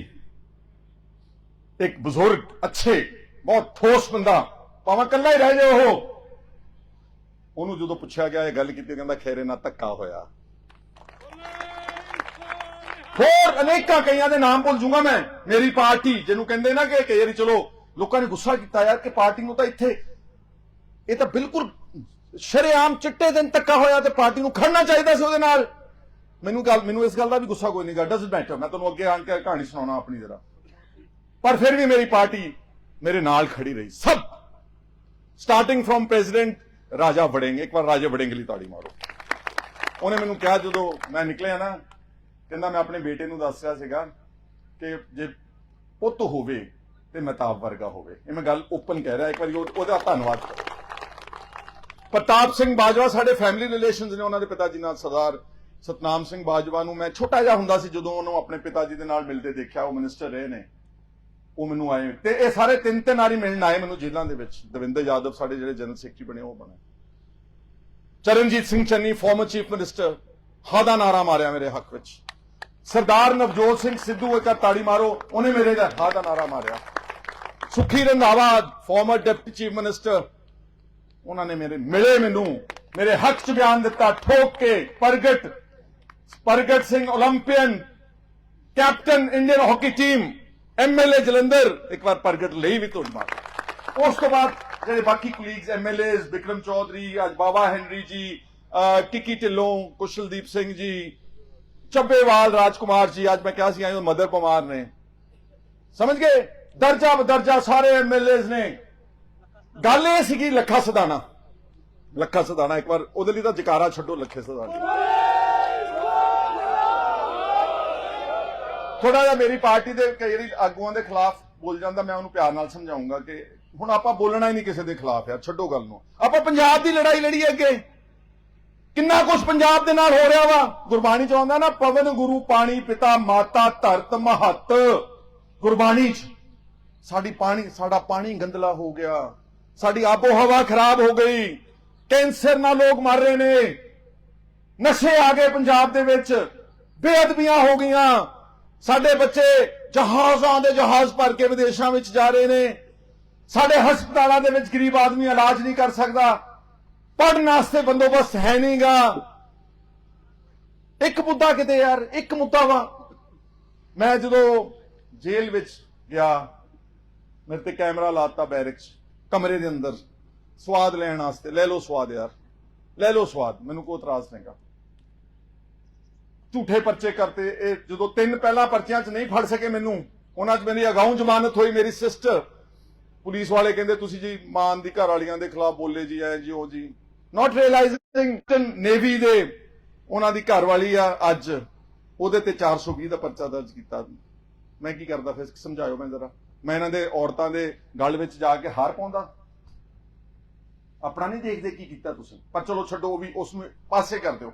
ਇੱਕ ਬਜ਼ੁਰਗ, ਅੱਛੇ, ਬਹੁਤ ਠੋਸ ਬੰਦਾ, ਭਾਵੇਂ ਕੱਲਾ ਹੀ ਰਹਿ ਜਾਏ ਉਹ। ਉਹਨੂੰ ਜਦੋਂ ਪੁੱਛਿਆ ਗਿਆ, ਇਹ ਗੱਲ ਕੀਤੀ ਕਹਿੰਦਾ ਖੈਰੇ ਨਾਲ ਧੱਕਾ ਹੋਇਆ। ਹੋਰ ਅਨੇਕਾਂ ਕਈਆਂ ਦੇ ਨਾਮ ਭੁੱਲ ਜੂੰਗਾ ਮੈਂ। ਮੇਰੀ ਪਾਰਟੀ, ਜਿਹਨੂੰ ਕਹਿੰਦੇ ਨਾ ਕਿ ਕਈ ਵਾਰੀ ਚਲੋ, ਲੋਕਾਂ ਨੇ ਗੁੱਸਾ ਕੀਤਾ ਯਾਰ ਕਿ ਪਾਰਟੀ ਨੂੰ ਤਾਂ ਇੱਥੇ, ਇਹ ਤਾਂ ਬਿਲਕੁਲ ਸ਼ਰੇਆਮ ਚਿੱਟੇ ਦਿਨ ਧੱਕਾ ਹੋਇਆ ਤੇ ਪਾਰਟੀ ਨੂੰ ਖੜਨਾ ਚਾਹੀਦਾ ਸੀ ਉਹਦੇ ਨਾਲ। ਮੈਨੂੰ ਗੱਲ, ਮੈਨੂੰ ਇਸ ਗੱਲ ਦਾ ਵੀ ਗੁੱਸਾ ਕੋਈ ਨਹੀਂ ਗਾ ਡਸਨਟ ਮੈਟਰ ਮੈਂ ਤੁਹਾਨੂੰ ਅੱਗੇ ਆਣ ਕੇ ਕਹਾਣੀ ਸੁਣਾਉਣਾ ਆਪਣੀ ਜਰਾ। ਪਰ ਫਿਰ ਵੀ ਮੇਰੀ ਪਾਰਟੀ ਮੇਰੇ ਨਾਲ ਖੜੀ ਰਹੀ। ਸਭ! Starting firm president Raja Warring, ਇੱਕ ਵਾਰ ਰਾਜਾ ਵੜਿੰਗ ਲਈ ਤਾੜੀ ਮਾਰੋ। ਉਹਨੇ ਮੈਨੂੰ ਕਿਹਾ ਜਦੋਂ ਮੈਂ ਨਿਕਲਿਆ ਨਾ ਕਹਿੰਦਾ ਮੈਂ ਆਪਣੇ ਬੇਟੇ ਨੂੰ ਦੱਸ ਰਿਹਾ ਸੀਗਾ ਕਿ ਜੇ ਪੁੱਤ ਹੋਵੇ ਤੇ ਮਹਿਤਾਬ ਵਰਗਾ ਹੋਵੇ। ਇਹ ਮੈਂ ਗੱਲ ਓਪਨ ਕਹਿ ਰਿਹਾ, ਇੱਕ ਵਾਰੀ ਉਹਦਾ ਧੰਨਵਾਦ ਪ੍ਰਤਾਪ ਸਿੰਘ ਬਾਜਵਾ ਸਾਡੇ ਫੈਮਿਲੀ ਰਿਲੇਸ਼ਨਸ ਨੇ, ਉਹਨਾਂ ਦੇ ਪਿਤਾ ਜੀ ਨਾਲ ਸਰਦਾਰ ਸਤਨਾਮ ਸਿੰਘ ਬਾਜਵਾ ਨੂੰ ਮੈਂ ਛੋਟਾ ਜਿਹਾ ਹੁੰਦਾ ਸੀ ਜਦੋਂ ਉਹਨੂੰ ਆਪਣੇ ਪਿਤਾ ਜੀ ਦੇ ਨਾਲ ਮਿਲਦੇ ਦੇਖਿਆ, ਉਹ ਮਿਨਿਸਟਰ ਰਹੇ ਨੇ। ਉਹ ਮੈਨੂੰ ਆਏ ਤੇ ਇਹ ਸਾਰੇ ਤਿੰਨ ਤਿੰਨ ਵਾਰੀ ਮਿਲਣ ਆਏ ਮੈਨੂੰ ਜੇਲ੍ਹਾਂ ਦੇ ਵਿੱਚ। ਦਵਿੰਦਰ ਯਾਦਵ ਸਾਡੇ ਜਿਹੜੇ ਜਨਰਲ ਸੈਕਟਰੀ ਬਣੇ, ਉਹ ਬਣੇ। Charanjit Singh Channi former chief minister ਹਾਦਾ ਨਾਰਾ ਮਾਰਿਆ ਮੇਰੇ ਹੱਕ ਵਿੱਚ। ਸਰਦਾਰ ਨਵਜੋਤ ਸਿੰਘ ਸਿੱਧੂ ਇੱਕ ਤਾੜੀ ਮਾਰੋ, ਉਹਨੇ ਮੇਰੇ ਦਾ ਹਾਂ ਦਾ ਨਾਰਾ ਮਾਰਿਆ। Sukhi Randhawa former deputy chief minister ਉਹਨਾਂ ਨੇ ਮੇਰੇ, ਮਿਲੇ ਮੈਨੂੰ, ਮੇਰੇ ਹੱਕ 'ਚ ਬਿਆਨ ਦਿੱਤਾ, ਠੋਕ ਕੇ, Pargat Pargat Singh 올림픽ਨ captain Indian hockey team MLA Jalandhar, ਇੱਕ ਵਾਰ ਪ੍ਰਗਟ ਲਈ ਵੀ ਤੁਹਾਡੀ ਮਾਰ। ਉਸ ਤੋਂ ਬਾਅਦ ਜਿਹੜੇ ਬਾਕੀ ਕਲੀਗਸ ਐਮਐਲਏਸ ਵਿਕਰਮ ਚੌਧਰੀ, ਅੱਜ ਬਾਬਾ ਹੈਨਰੀ ਜੀ ਟਿੱਕੀ ਢਿੱਲੋਂ, ਕੁਸ਼ਲਦੀਪ ਸਿੰਘ ਜੀ ਚੱਬੇਵਾਲ ਰਾਜਕੁਮਾਰ ਜੀ, ਅੱਜ ਮੈਂ ਕਿਹਾ ਸੀ, ਆਏ ਮਦਰ ਪਮਾਰ ਨੇ। ਸਮਝ ਗਏ? ਦਰਜਾ ਬਦਰਜਾ ਸਾਰੇ ਐਮਐਲਏਸ ਨੇ। ਗੱਲ ਇਹ ਸੀਗੀ ਲੱਖਾ ਸਦਾਣਾ। ਲੱਖਾ ਸਦਾਣਾ, ਇੱਕ ਵਾਰ ਉਹਦੇ ਲਈ ਤਾਂ ਜਕਾਰਾ ਛੱਡੋ ਲੱਖੇ ਸਦਾਣਾ। ਥੋੜਾ ਜਿਹਾ ਮੇਰੀ ਪਾਰਟੀ ਦੇ ਜਿਹੜੀ ਆਗੂਆਂ ਦੇ ਖਿਲਾਫ ਬੋਲ ਜਾਂਦਾ, ਮੈਂ ਉਹਨੂੰ ਪਿਆਰ ਨਾਲ ਸਮਝਾਉਂਗਾ ਕਿ ਹੁਣ ਆਪਾਂ ਬੋਲਣਾ ਹੀ ਨਹੀਂ ਕਿਸੇ ਦੇ ਖਿਲਾਫ, ਯਾਰ, ਛੱਡੋ ਗੱਲ ਨੂੰ। ਆਪਾਂ ਪੰਜਾਬ ਦੀ ਲੜਾਈ ਲੜੀ ਅੱਗੇ। ਕਿੰਨਾ ਕੁਝ ਪੰਜਾਬ ਦੇ ਨਾਲ ਹੋ ਰਿਹਾ ਵਾ? ਗੁਰਬਾਣੀ ਚ ਆਉਂਦਾ ਨਾ, ਪਵਨ ਗੁਰੂ ਪਾਣੀ ਪਿਤਾ ਮਾਤਾ ਧਰਤ ਮਹੱਤ। ਗੁਰਬਾਣੀ ਚ ਸਾਡੀ ਪਾਣੀ, ਸਾਡਾ ਪਾਣੀ ਗੰਦਲਾ ਹੋ ਗਿਆ। ਸਾਡੀ ਆਬੋ ਹਵਾ ਖਰਾਬ ਹੋ ਗਈ। ਕੈਂਸਰ ਨਾਲ ਲੋਕ ਮਰ ਰਹੇ ਨੇ। ਨਸ਼ੇ ਆ ਗਏ ਪੰਜਾਬ ਦੇ ਵਿੱਚ। ਬੇਅਦਬੀਆਂ ਹੋ ਗਈਆਂ। ਸਾਡੇ ਬੱਚੇ ਜਹਾਜ਼ਾਂ ਦੇ ਜਹਾਜ਼ ਭਰ ਕੇ ਵਿਦੇਸ਼ਾਂ ਵਿੱਚ ਜਾ ਰਹੇ ਨੇ। ਸਾਡੇ ਹਸਪਤਾਲਾਂ ਦੇ ਵਿੱਚ ਗਰੀਬ ਆਦਮੀ ਇਲਾਜ ਨਹੀਂ ਕਰ ਸਕਦਾ। ਪੜਨ ਵਾਸਤੇ ਬੰਦੋਬਸਤ ਹੈ ਨਹੀਂਗਾ। ਇੱਕ ਮੁੱਦਾ ਕਿਤੇ ਯਾਰ, ਇੱਕ ਮੁੱਦਾ ਵਾ। ਮੈਂ ਜਦੋਂ ਜੇਲ੍ਹ ਵਿੱਚ ਗਿਆ, ਮੇਰੇ ਤੇ ਕੈਮਰਾ ਲਾਤਾ ਬੈਰਿਕ 'ਚ, ਕਮਰੇ ਦੇ ਅੰਦਰ। ਸਵਾਦ ਲੈਣ ਵਾਸਤੇ, ਲੈ ਲਓ ਸਵਾਦ ਯਾਰ, ਲੈ ਲਓ ਸਵਾਦ, ਮੈਨੂੰ ਕੋਈ ਇਤਰਾਜ਼ ਨਹੀਂਗਾ। ਝੂਠੇ ਪਰਚੇ ਕਰਤੇ, ਇਹ ਜਦੋਂ ਤਿੰਨ ਪਹਿਲਾਂ ਪਰਚਿਆਂ 'ਚ ਨਹੀਂ ਫੜ ਸਕੇ ਮੈਨੂੰ, ਉਹਨਾਂ 'ਚ ਮੇਰੀ ਅਗਾਊਂ ਜ਼ਮਾਨਤ ਹੋਈ ਮੇਰੀ ਸਿਸਟਰ ਪੁਲਿਸ ਵਾਲੇ ਕਹਿੰਦੇ, ਤੁਸੀਂ ਜੀ ਮਾਨ ਦੀ ਘਰ ਵਾਲੀਆਂ ਦੇ ਖਿਲਾਫ ਬੋਲੇ ਜੀ, ਐ ਜੀ, ਉਹ ਜੀ। ਨਾਟ ਰਿਅਲਾਈਜ਼ਿੰਗ ਨੇਵੀ ਦੇ ਉਹਨਾਂ ਦੀ ਘਰ ਆ ਅੱਜ, ਉਹਦੇ ਤੇ 420 ਦਾ ਪਰਚਾ ਦਰਜ ਕੀਤਾ ਮੈਂ ਕੀ ਕਰਦਾ ਫਿਰ, ਸਮਝਾਇਓ ਮੈਂ ਜ਼ਰਾ। ਮੈਂ ਇਹਨਾਂ ਦੇ ਔਰਤਾਂ ਦੇ ਗਲ ਵਿੱਚ ਜਾ ਕੇ ਹਾਰ ਪਾਉਂਦਾ। ਆਪਣਾ ਨਹੀਂ ਦੇਖਦੇ ਕੀ ਕੀਤਾ ਤੁਸੀਂ। ਪਰ ਚਲੋ ਛੱਡੋ, ਉਹ ਵੀ ਉਸ ਨੂੰ ਪਾਸੇ ਕਰ ਦਿਓ।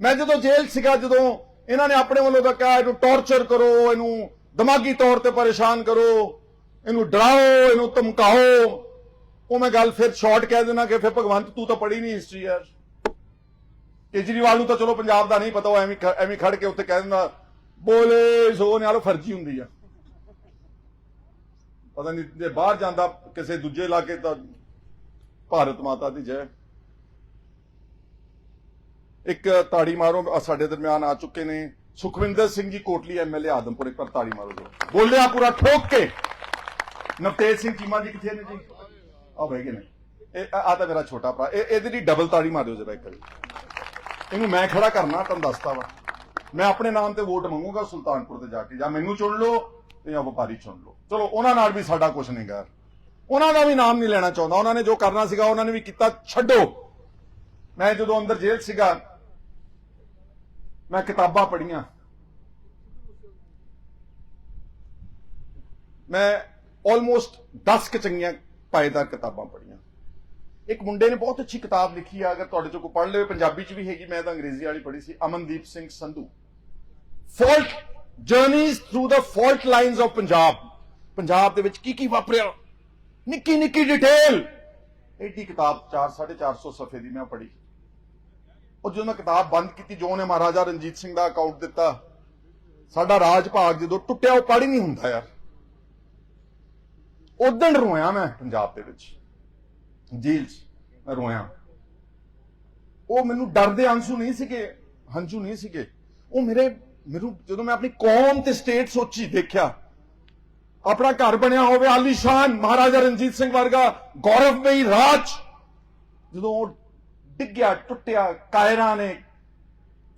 ਮੈਂ ਜਦੋਂ ਜੇਲ੍ਹ ਸੀਗਾ, ਜਦੋਂ ਇਹਨਾਂ ਨੇ ਆਪਣੇ ਵੱਲੋਂ ਤਾਂ ਕਿਹਾ, ਇਹਨੂੰ ਟੌਰਚਰ ਕਰੋ, ਇਹਨੂੰ ਦਿਮਾਗੀ ਤੌਰ ਤੇ ਪਰੇਸ਼ਾਨ ਕਰੋ, ਇਹਨੂੰ ਡਰਾਓ, ਇਹਨੂੰ ਧਮਕਾਓ ਉਹ ਮੈਂ ਗੱਲ ਫਿਰ ਸ਼ਾਰਟ ਕਹਿ ਦੇਣਾ ਕਿ ਫਿਰ ਭਗਵੰਤ, ਤੂੰ ਤਾਂ ਪੜ੍ਹੀ ਨਹੀਂ ਹਿਸਟਰੀ ਯਾਰ। ਕੇਜਰੀਵਾਲ ਨੂੰ ਤਾਂ ਚਲੋ ਪੰਜਾਬ ਦਾ ਨਹੀਂ ਪਤਾ, ਉਹ ਐਵੇਂ ਐਵੇਂ ਖੜ ਕੇ ਉੱਤੇ ਕਹਿ ਦਿੰਦਾ, ਬੋਲੇ, ਸੋ ਨਾਲ ਫਰਜ਼ੀ ਹੁੰਦੀ ਆ। ਪਤਾ ਨਹੀਂ ਜੇ ਬਾਹਰ ਜਾਂਦਾ ਕਿਸੇ ਦੂਜੇ ਇਲਾਕੇ ਤਾਂ ਭਾਰਤ ਮਾਤਾ ਦੀ ਜੈ। ਇੱਕ ਤਾੜੀ ਮਾਰੋ ਸਾਡੇ ਦਰਮਿਆਨ ਆ ਚੁੱਕੇ ਨੇ ਸੁਖਵਿੰਦਰ ਸਿੰਘ ਜੀ ਕੋਟਲੀ ਐਮਐਲਏ ਆਦਮਪੁਰ, ਇੱਕ ਪਰ ਤਾੜੀ ਮਾਰੋ ਜੀ ਬੋਲਿਆ ਪੂਰਾ ਠੋਕ ਕੇ। ਨਵਤੇਜ ਸਿੰਘ ਚੀਮਾ ਜੀ ਕਿੱਥੇ ਨੇ ਜੀ? ਆ ਬਹਿ ਨੇ। ਇਹ ਆ ਤਾਂ ਮੇਰਾ ਛੋਟਾ ਭਰਾ। ਇਹ ਇਹਦੇ ਲਈ ਡਬਲ ਤਾੜੀ ਮਾਰਿਓ ਜਰਾ ਇੱਕ ਵਾਰੀ ਇਹਨੂੰ ਮੈਂ ਖੜਾ ਕਰਨਾ, ਤੁਹਾਨੂੰ ਦੱਸਦਾ ਵਾ। ਮੈਂ ਆਪਣੇ ਨਾਮ ਤੇ ਵੋਟ ਮੰਗੂਗਾ ਸੁਲਤਾਨਪੁਰ ਤੇ ਜਾ ਕੇ। ਜਾਂ ਮੈਨੂੰ ਚੁਣ ਲਓ ਤੇ ਜਾਂ ਵਪਾਰੀ ਚੁਣ ਲਓ। ਚਲੋ, ਉਹਨਾਂ ਨਾਲ ਵੀ ਸਾਡਾ ਕੁਝ ਨਹੀਂ ਗਾ। ਉਹਨਾਂ ਦਾ ਵੀ ਨਾਮ ਨਹੀਂ ਲੈਣਾ ਚਾਹੁੰਦਾ। ਉਹਨਾਂ ਨੇ ਜੋ ਕਰਨਾ ਸੀਗਾ, ਉਹਨਾਂ ਨੇ ਵੀ ਕੀਤਾ। ਛੱਡੋ। ਮੈਂ ਜਦੋਂ ਅੰਦਰ ਜੇਲ੍ਹ ਸੀਗਾ, ਮੈਂ ਕਿਤਾਬਾਂ ਪੜ੍ਹੀਆਂ। ਮੈਂ ਆਲਮੋਸਟ 10 ਕੁ ਚੰਗੀਆਂ ਪਾਏਦਾਰ ਕਿਤਾਬਾਂ ਪੜ੍ਹੀਆਂ। ਇੱਕ ਮੁੰਡੇ ਨੇ ਬਹੁਤ ਅੱਛੀ ਕਿਤਾਬ ਲਿਖੀ ਆ, ਅਗਰ ਤੁਹਾਡੇ ਚੋਂ ਕੋਈ ਪੜ੍ਹ ਲਵੇ, ਪੰਜਾਬੀ ਚ ਵੀ ਹੈਗੀ, ਮੈਂ ਤਾਂ ਅੰਗਰੇਜ਼ੀ ਵਾਲੀ ਪੜ੍ਹੀ ਸੀ, Amandeep Singh Sandhu. Fault journeys through the fault lines of Punjab Punjab ਦੇ ਵਿੱਚ ਕੀ ਕੀ ਵਾਪਰਿਆ? ਨਿੱਕੀ ਨਿੱਕੀ ਡਿਟੇਲ ਐਡੀ ਕਿਤਾਬ 4 450 ਸਫੇ ਦੀ ਮੈਂ ਪੜ੍ਹੀ। ਉਹ ਜਦੋਂ ਮੈਂ ਕਿਤਾਬ ਬੰਦ ਕੀਤੀ, ਜੋ ਨੇ ਮਹਾਰਾਜਾ ਰਣਜੀਤ ਸਿੰਘ ਦਾ ਅਕਾਊਂਟ ਦਿੱਤਾ, ਸਾਡਾ ਰਾਜ ਭਾਗ ਜਦੋਂ ਟੁੱਟਿਆ, ਉਹ ਪੜ੍ਹ ਹੀ ਨਹੀਂ ਹੁੰਦਾ ਯਾਰ। ਉਦੋਂ ਰੋਇਆ ਮੈਂ ਪੰਜਾਬ ਦੇ ਵਿੱਚ। ਜੇਲ੍ਹ 'ਚ ਮੈਂ ਰੋਇਆ। ਉਹ ਮੈਨੂੰ ਡਰ ਦੇ ਅੰਸੂ ਨਹੀਂ ਸੀਗੇ, ਹੰਝੂ ਨਹੀਂ ਸੀਗੇ। ਉਹ ਮੇਰੇ ਮੈਨੂੰ ਜਦੋਂ ਮੈਂ ਆਪਣੀ ਕੌਮ ਤੇ ਸਟੇਟ ਸੋਚੀ ਦੇਖਿਆ, ਆਪਣਾ ਘਰ ਬਣਿਆ ਹੋਵੇ ਆਲੀਸ਼ਾਨ ਮਹਾਰਾਜਾ ਰਣਜੀਤ ਸਿੰਘ ਵਰਗਾ, ਗੌਰਵਮਈ ਰਾਜ, ਜਦੋਂ ਉਹ ਡਿੱਗਿਆ, ਟੁੱਟਿਆ, ਕਾਇਰਾਂ ਨੇ,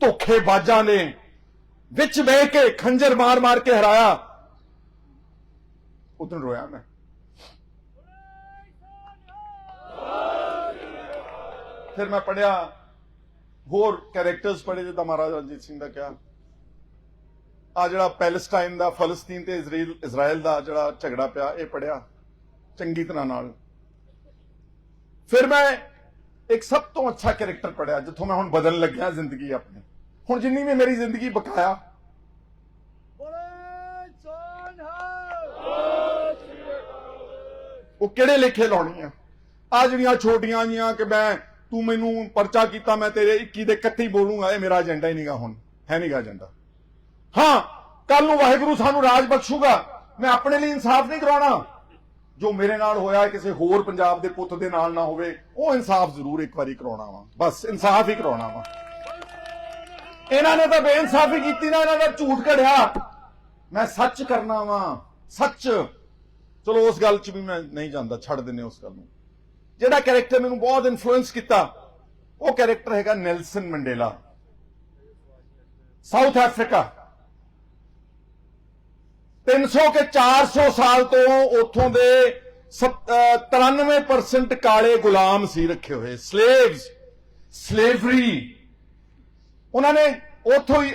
ਧੋਖੇਬਾਜ਼ਾਂ ਨੇ, ਵਿੱਚ ਬਹਿ ਕੇ ਖੰਜਰ ਮਾਰ ਮਾਰ ਕੇ ਹਰਾਇਆ, ਉਦੋਂ ਰੋਇਆ ਮੈਂ। ਫਿਰ ਮੈਂ ਪੜਿਆ ਹੋਰ ਕੈਰੈਕਟਰਸ ਪੜ੍ਹੇ ਜਿੱਦਾਂ ਮਹਾਰਾਜਾ ਰਣਜੀਤ ਸਿੰਘ ਦਾ ਕਿਹਾ ਆ ਜਿਹੜਾ ਪੈਲਸਟਾਈਨ ਦਾ ਫਲਸਤੀਨ ਤੇ ਇਜ਼ਰਾਈਲ ਇਜ਼ਰਾਈਲ ਦਾ ਜਿਹੜਾ ਝਗੜਾ ਪਿਆ ਇਹ ਪੜਿਆ ਚੰਗੀ ਤਰ੍ਹਾਂ ਨਾਲ ਫਿਰ ਮੈਂ ਇੱਕ ਸਭ ਤੋਂ ਅੱਛਾ ਕੈਰੈਕਟਰ ਪੜਿਆ ਜਿੱਥੋਂ ਮੈਂ ਹੁਣ ਬਦਲਣ ਲੱਗਿਆ ਜ਼ਿੰਦਗੀ ਆਪਣੀ ਹੁਣ ਜਿੰਨੀ ਵੀ ਮੇਰੀ ਜ਼ਿੰਦਗੀ ਬਕਾਇਆ ਉਹ ਕਿਹੜੇ ਲੇਖੇ ਲਾਉਣੀ ਆ ਆ ਜਿਹੜੀਆਂ ਛੋਟੀਆਂ ਜੀਆਂ ਕਿ ਮੈਂ ਤੂੰ ਮੈਨੂੰ ਪਰਚਾ ਕੀਤਾ, ਮੈਂ ਤੇਰੇ 21 ਦੇ 31 ਬੋਲੂੰਗਾ। ਇਹ ਮੇਰਾ ਏਜੰਡਾ ਹੀ ਨਹੀਂਗਾ ਹੁਣ। ਹੈ ਨਹੀਂਗਾ ਏਜੰਡਾ ਹਾਂ ਕੱਲ ਨੂੰ ਵਾਹਿਗੁਰੂ ਸਾਨੂੰ ਰਾਜ ਬਖਸ਼ੂਗਾ। ਮੈਂ ਆਪਣੇ ਲਈ ਇਨਸਾਫ ਨਹੀਂ ਕਰਾਉਣਾ। ਜੋ ਮੇਰੇ ਨਾਲ ਹੋਇਆ ਕਿਸੇ ਹੋਰ ਪੰਜਾਬ ਦੇ ਪੁੱਤ ਦੇ ਨਾਲ ਨਾ ਹੋਵੇ, ਉਹ ਇਨਸਾਫ ਜ਼ਰੂਰ ਇੱਕ ਵਾਰੀ ਕਰਾਉਣਾ ਵਾ। ਬਸ, ਇਨਸਾਫ ਹੀ ਕਰਾਉਣਾ ਵਾ। ਇਹਨਾਂ ਨੇ ਤਾਂ ਬੇਇਨਸਾਫੀ ਕੀਤੀ ਨਾ, ਇਹਨਾਂ ਦਾ ਝੂਠ ਘੜਿਆ। ਮੈਂ ਸੱਚ ਕਰਨਾ ਵਾ। ਸੱਚ। ਚਲੋ, ਉਸ ਗੱਲ 'ਚ ਵੀ ਮੈਂ ਨਹੀਂ ਜਾਂਦਾ। ਛੱਡ ਦਿੰਨੇ ਉਸ ਗੱਲ ਨੂੰ। ਜਿਹੜਾ ਕੈਰੈਕਟਰ ਮੈਨੂੰ ਬਹੁਤ ਇਨਫਲੂਐਂਸ ਕੀਤਾ, ਉਹ ਕੈਰੈਕਟਰ ਹੈਗਾ ਨੈਲਸਨ ਮੰਡੇਲਾ ਸਾਊਥ ਅਫਰੀਕਾ 300 ਕੇ 400 ਸਾਲ ਤੋਂ ਉੱਥੋਂ ਦੇ ਸੱਤ- ਅਹ 93% ਕਾਲੇ ਗੁਲਾਮ ਸੀ ਰੱਖੇ ਹੋਏ। ਸਲੇਵਸ ਸਲੇਵਰੀ ਉਹਨਾਂ ਨੇ ਉੱਥੋਂ ਹੀ